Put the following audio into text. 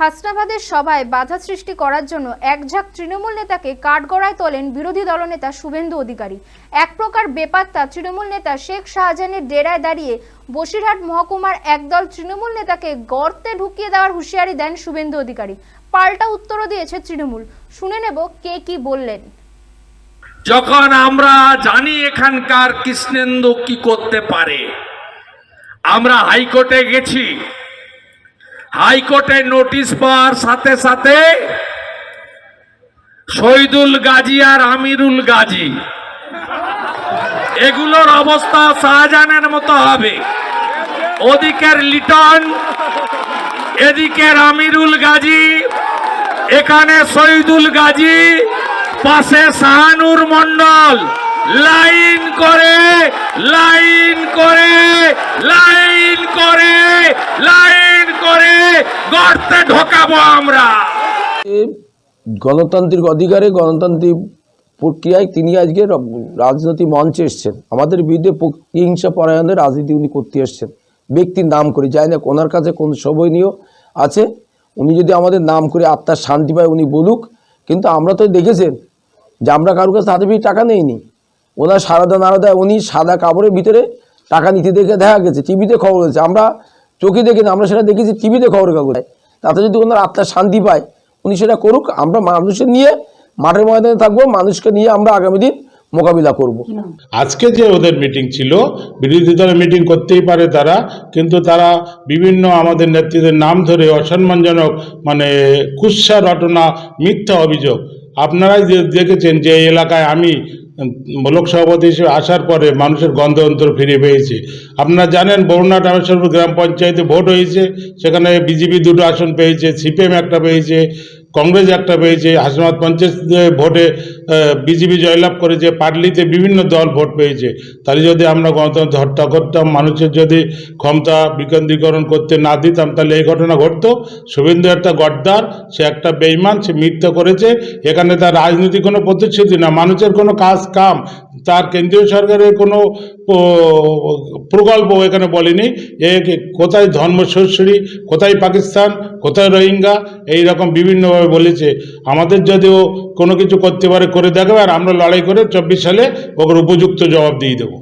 হাসনাবাদের সভায় বাধা সৃষ্টি করার জন্য একঝাঁক তৃণমূল নেতাকে কাঠগড়ায় তোলেন বিরোধী দলনেতা শুভেন্দু অধিকারী। এক প্রকার বেপাত্তা তৃণমূল নেতা শেখ শাহজাহানের ডেরায় দাঁড়িয়ে বসিরহাট মহকুমার একদল তৃণমূল নেতাকে গর্তে ঢুকিয়ে দেওয়ার হুঁশিয়ারি দেন শুভেন্দু অধিকারী। পাল্টা উত্তরও দিয়েছে তৃণমূল। শুনে নেব কে কি বললেন। যখন আমরা জানি এখানকার কৃষ্ণেন্দু কি করতে পারে, আমরা হাইকোর্টে গেছি। হাইকোর্টে নোটিশ পাওয়ার সাথে সাথে শহীদুল গাজী আর আমিরুল গাজী। এগুলোর অবস্থা শাহজাহানের মতো হবে। ওদিকের লিটন, এদিকের আমিরুল গাজী, এখানে শহীদুল গাজী, পাশে শাহানুর মন্ডল লাইন করে লাইন করে লাইন করে। লাইন করে গর্তে ঢোকাবো আমরা। গণতান্ত্রিক অধিকারে গণতান্ত্রিক প্রক্রিয়ায় তিনি আজকে রাজনৈতিক মঞ্চে এসছেন। আমাদের বিরুদ্ধে হিংসা পরায়ণে রাজনীতি উনি করতে এসছেন। ব্যক্তির নাম করে, যাই না, ওনার কাছে কোন সবনীয় আছে। উনি যদি আমাদের নাম করে আত্মার শান্তি পায়, উনি বলুক। কিন্তু আমরা তো দেখেছেন যে আমরা কারোর কাছে হাতে টাকা নেইনি। ওনার সারদা নারদা উনি সাদা কাপড়ের ভিতরে টাকা নিতে দেখে দেখা গেছে, টিভিতে খবর হয়েছে আমরা চোখে দেখে না, আমরা সেটা দেখেছি টিভিতে খবর কাগজে তাতে যদি ওনার আত্মার শান্তি পায়, উনি সেটা করুক, আমরা মানুষের নিয়ে মাঠের ময়দানে থাকব, মানুষকে নিয়ে আমরা আগামী দিন মোকাবিলা করব। আজকে যে ওদের মিটিং ছিল, বিরোধী দলের মিটিং করতেই পারে তারা, কিন্তু তারা বিভিন্ন আমাদের নেতৃত্বের নাম ধরে অসম্মানজনক মানে কুৎসা রটনা মিথ্যা অভিযোগ আপনারাই দেখেছেন যে এলাকায় আমি ব্লক সভাপতি হিসেবে আসার পরে মানুষের গন্ধ অন্তর ফিরে পেয়েছে। আপনারা জানেন বরুণা রামেশ্বরপুর গ্রাম পঞ্চায়েতে ভোট হয়েছে, সেখানে বিজেপি দুটো আসন পেয়েছে, সিপিএম একটা পেয়েছে কংগ্রেস একটা পেয়েছে হাসনাবাদ পঞ্চায়েত ভোটে বিজেপি জয়লাভ করেছে পার্লিতে বিভিন্ন দল ভোট পেয়েছে। তাহলে যদি আমরা গণতন্ত্র হত্যা করতাম, মানুষের যদি ক্ষমতা বিকেন্দ্রীকরণ করতে না দিতাম, তাহলে এই ঘটনা ঘটত। শুভেন্দু একটা গদ্দার, সে একটা বেইমান সে মিথ্যা করেছে। এখানে তার রাজনীতি কোনো প্রতিশ্রুতি না, মানুষের কোনো কাজ কাম। তার কেন্দ্রীয় সরকারের কোনো প্রকল্প এখানে বলেনি। যে কোথায় ধর্ম সরসরি কোথায় পাকিস্তান, কোথায় রোহিঙ্গা এই রকম বিভিন্নভাবে বলেছে। আমাদের যদিও কোনো কিছু করতে পারে, করে দেখাবে, আর আমরা লড়াই করে চব্বিশ সালে ওকে উপযুক্ত জবাব দিয়ে দেবো।